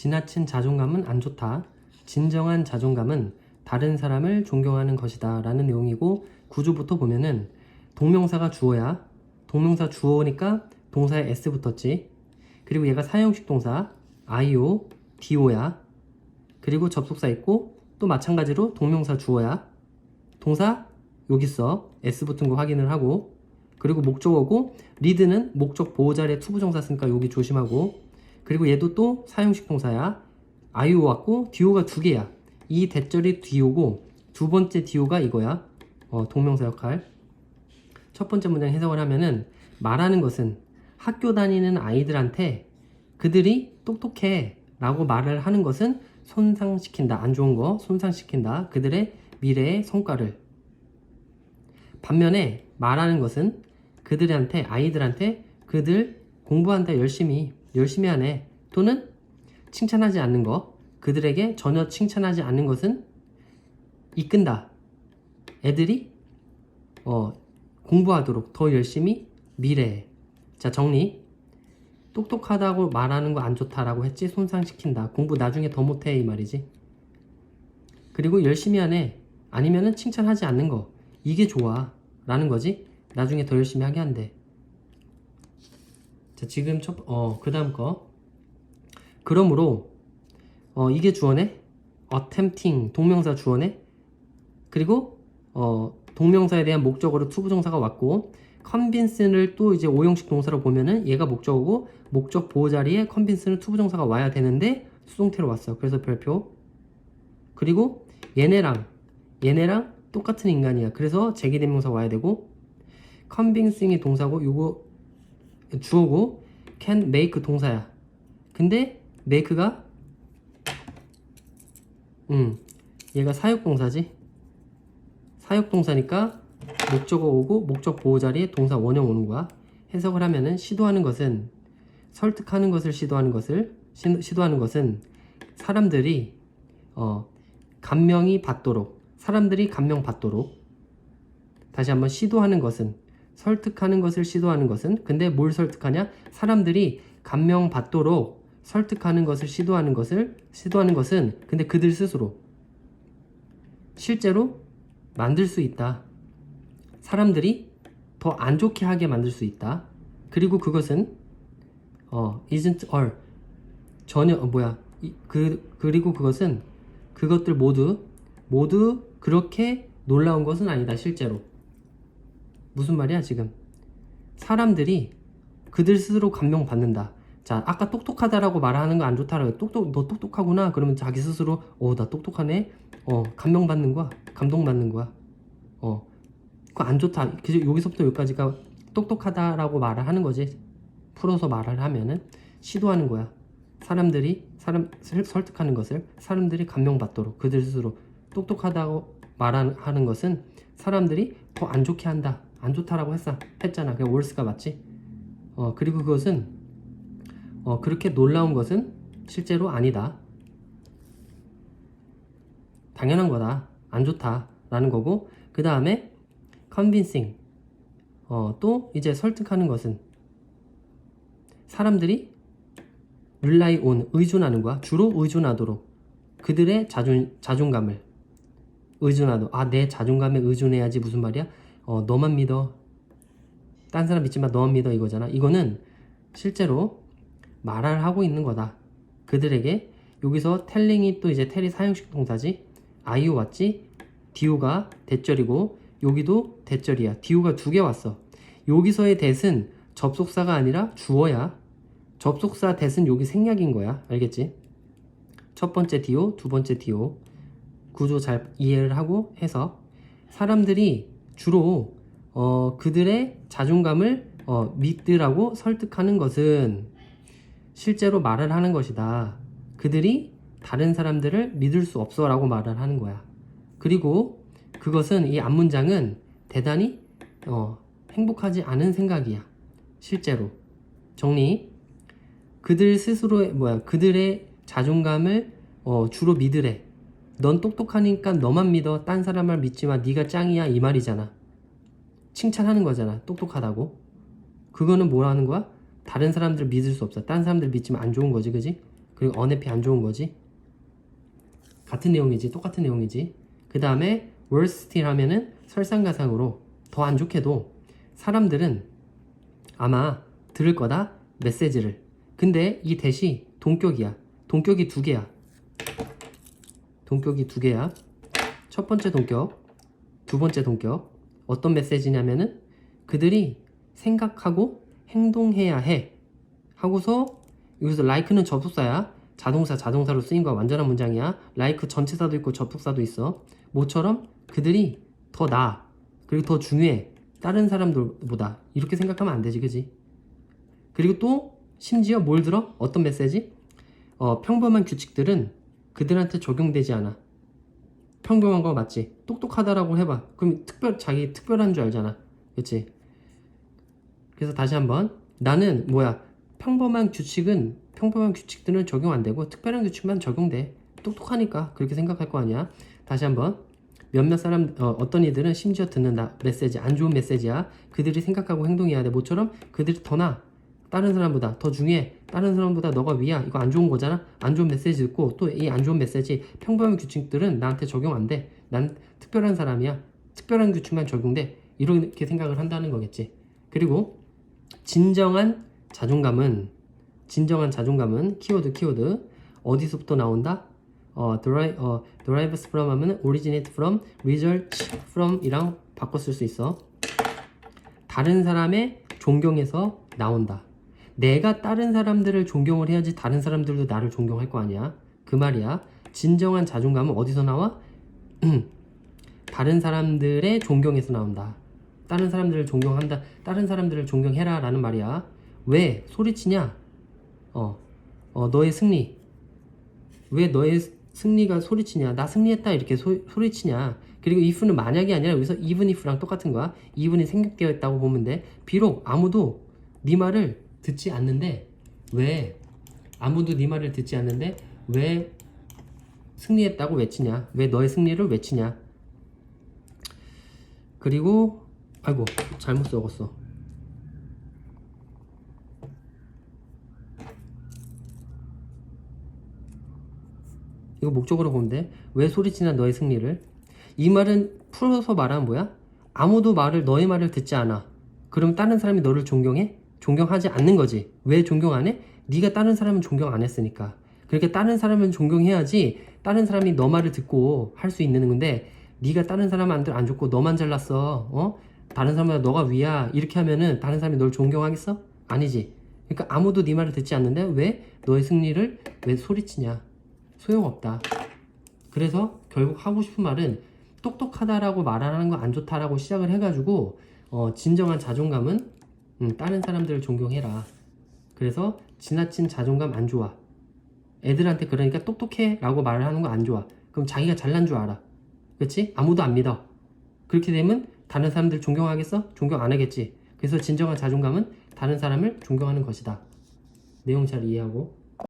지나친 자존감은 안 좋다. 진정한 자존감은 다른 사람을 존경하는 것이다. 라는 내용이고, 구조부터 보면은 동명사가 주어야, 동명사 주어니까 동사에 s 붙었지. 그리고 얘가 사형식 동사, io, do야. 그리고 접속사 있고, 또 마찬가지로 동명사 주어야. 동사 여기 있어. s 붙은 거 확인을 하고, 그리고 목적어고, 리드는 목적 보호 자리에 투부정사 쓰니까 여기 조심하고, 그리고 얘도 또 사용식 동사야. 아이오 왔고 디오가 두 개야. 이 대절이 디오고 두 번째 디오가 이거야. 어, 동명사 역할. 첫 번째 문장 해석을 하면은 말하는 것은 학교 다니는 아이들한테 그들이 똑똑해 라고 말을 하는 것은 손상시킨다. 안 좋은 거 손상시킨다. 그들의 미래의 성과를. 반면에 말하는 것은 그들한테 아이들한테 그들 공부한다 열심히 열심히 하네. 또는 칭찬하지 않는 것 그들에게 전혀 칭찬하지 않는 것은 이끈다. 애들이 어, 공부하도록 더 열심히 미래에 자 정리. 똑똑하다고 말하는 거 안 좋다라고 했지? 손상시킨다. 공부 나중에 더 못해 이 말이지. 그리고 열심히 하네. 아니면은 칭찬하지 않는 거. 이게 좋아. 라는 거지? 나중에 더 열심히 하게 한대 자 지금 첫 어 그 다음 거. 그러므로 어 이게 주어네? attempting 동명사 주어네? 그리고 어 동명사에 대한 목적어로 투부정사가 왔고 convince를 또 이제 오형식 동사로 보면은 얘가 목적어고 목적 보호 자리에 convince는 투부정사가 와야 되는데 수동태로 왔어. 그래서 별표. 그리고 얘네랑 얘네랑 똑같은 인간이야. 그래서 제기대명사 와야 되고 convincing이 동사고 요거 주어고 can make 동사야. 근데 make가 음 얘가 사역동사지? 사역동사니까 목적어 오고 목적 보호 자리에 동사 원형 오는 거야. 해석을 하면은 시도하는 것은 설득하는 것을 시도하는 것을 시, 시도하는 것은 사람들이 어 감명이 받도록 사람들이 감명 받도록 다시 한번 시도하는 것은 설득하는 것을 시도하는 것은 근데 뭘 설득하냐? 사람들이 감명 받도록 설득하는 것을 시도하는 것을 시도하는 것은 근데 그들 스스로 실제로 만들 수 있다. 사람들이 더 안 좋게 하게 만들 수 있다. 그리고 그것은 어 isn't all 전혀 어, 뭐야. 이, 그 그리고 그것은 그것들 모두 모두 그렇게 놀라운 것은 아니다 실제로 무슨 말이야 지금? 사람들이 그들 스스로 감명 받는다. 자 아까 똑똑하다라고 말하는 거 안 좋다라고 똑똑 너 똑똑하구나. 그러면 자기 스스로 어 나 똑똑하네. 어 감명 받는 거야. 감동 받는 거야. 어. 그거 안 좋다. 여기서부터 여기까지가 똑똑하다라고 말을 하는 거지. 풀어서 말을 하면은 시도하는 거야. 사람들이 사람 설- 설득하는 것을 사람들이 감명받도록 그들 스스로 똑똑하다고 말하는 것은 사람들이 더 안 좋게 한다 안 좋다라고 했어. 했잖아. 그냥 월스가 맞지? 어 그리고 그것은 어 그렇게 놀라운 것은 실제로 아니다. 당연한 거다. 안 좋다 라는 거고 그 다음에 convincing. 어, 또 이제 설득하는 것은 사람들이 rely on 의존하는 거야. 주로 의존하도록. 그들의 자존, 자존감을 의존하도록. 아 내 자존감에 의존해야지 무슨 말이야 어 너만 믿어. 딴 사람 믿지 마. 너만 믿어. 이거잖아. 이거는 실제로 말을 하고 있는 거다. 그들에게 여기서 telling이 또 이제 tell이 사용식 동사지. 아이오 왔지? 디오가 대절이고 여기도 대절이야. 디오가 두 개 왔어. 여기서의 대은 접속사가 아니라 주어야. 접속사 대은 여기 생략인 거야. 알겠지? 첫 번째 디오 두 번째 디오. 구조 잘 이해를 하고 해서 사람들이 주로 어, 그들의 자존감을 어, 믿으라고 설득하는 것은 실제로 말을 하는 것이다. 그들이 다른 사람들을 믿을 수 없어 라고 말을 하는 거야. 그리고 그것은 이 앞문장은 대단히 어, 행복하지 않은 생각이야. 실제로 정리. 그들 스스로의 뭐야 그들의 자존감을 어, 주로 믿으래. 넌 똑똑하니까 너만 믿어. 딴 사람 말 믿지 마. 네가 짱이야 이 말이잖아. 칭찬하는 거잖아. 똑똑하다고. 그거는 뭐 하는 거야? 다른 사람들 믿을 수 없어. 딴 사람들 믿지만 안 좋은 거지, 그지? 그리고 언해피 안 좋은 거지. 같은 내용이지, 똑같은 내용이지. 그 다음에 worse still 하면은 설상가상으로 더 안 좋게도 사람들은 아마 들을 거다 메시지를. 근데 이 대시 동격이야. 동격이 두 개야. 동격이 두 개야. 첫 번째 동격, 두 번째 동격. 어떤 메시지냐면은 그들이 생각하고 행동해야 해. 하고서 여기서 like는 접속사야. 자동사 자동사로 쓰인 거야. 완전한 문장이야. like 전체사도 있고 접속사도 있어. 모처럼 그들이 더 나아. 그리고 더 중요해. 다른 사람들보다. 이렇게 생각하면 안 되지. 그지? 그리고 또 심지어 뭘 들어? 어떤 메시지? 어, 평범한 규칙들은 그들한테 적용되지 않아. 평범한 거 맞지? 똑똑하다라고 해봐. 그럼 특별 자기 특별한 줄 알잖아. 그치? 그래서 다시 한번 나는 뭐야? 평범한 규칙은 평범한 규칙들은 적용 안 되고 특별한 규칙만 적용돼. 똑똑하니까 그렇게 생각할 거 아니야. 다시 한번 몇몇 사람 어, 어떤 이들은 심지어 듣는다 메시지 안 좋은 메시지야. 그들이 생각하고 행동해야 돼. 모처럼 그들이 더 나. 다른 사람보다 더 중요해. 다른 사람보다 너가 위야. 이거 안 좋은 거잖아. 안 좋은 메시지 듣고 또 이 안 좋은 메시지 평범한 규칙들은 나한테 적용 안 돼. 난 특별한 사람이야. 특별한 규칙만 적용돼. 이렇게 생각을 한다는 거겠지. 그리고 진정한 자존감은 진정한 자존감은 키워드 키워드 어디서부터 나온다? 어, derive, 어, derives from 하면 originate from, result from이랑 바꿔 쓸 수 있어. 다른 사람의 존경에서 나온다. 내가 다른 사람들을 존경을 해야지 다른 사람들도 나를 존경할 거 아니야. 그 말이야. 진정한 자존감은 어디서 나와? 다른 사람들의 존경에서 나온다. 다른 사람들을 존경한다. 다른 사람들을 존경해라 라는 말이야. 왜 소리치냐? 어, 어, 너의 승리. 왜 너의 승리가 소리치냐? 나 승리했다 이렇게 소, 소리치냐? 그리고 if는 만약이 아니라 여기서 even if랑 똑같은 거야. even이 생략되어 있다고 보면 돼. 비록 아무도 네 말을 듣지 않는데 왜 아무도 네 말을 듣지 않는데 왜 승리했다고 외치냐? 왜 너의 승리를 외치냐? 그리고 아이고 잘못 적었어. 이거 목적으로 돼. 왜 소리치냐 너의 승리를? 이 말은 풀어서 말하면 뭐야? 아무도 말을 너의 말을 듣지 않아. 그럼 다른 사람이 너를 존경해? 존경하지 않는 거지. 왜 존경 안 해? 네가 다른 사람은 존경 안 했으니까. 그렇게 다른 사람은 존경해야지 다른 사람이 너 말을 듣고 할 수 있는 건데 네가 다른 사람한테 안 좋고 너만 잘났어. 어? 다른 사람보다 너가 위야. 이렇게 하면은 다른 사람이 널 존경하겠어? 아니지. 그러니까 아무도 네 말을 듣지 않는데 왜 너의 승리를 왜 소리치냐? 소용없다. 그래서 결국 하고 싶은 말은 똑똑하다라고 말하는 거 안 좋다라고 시작을 해가지고 어, 진정한 자존감은 음, 다른 사람들을 존경해라. 그래서 지나친 자존감 안 좋아. 애들한테 그러니까 똑똑해 라고 말을 하는 거 안 좋아. 그럼 자기가 잘난 줄 알아. 그렇지? 아무도 안 믿어. 그렇게 되면 다른 사람들 존경하겠어? 존경 안 하겠지. 그래서 진정한 자존감은 다른 사람을 존경하는 것이다. 내용 잘 이해하고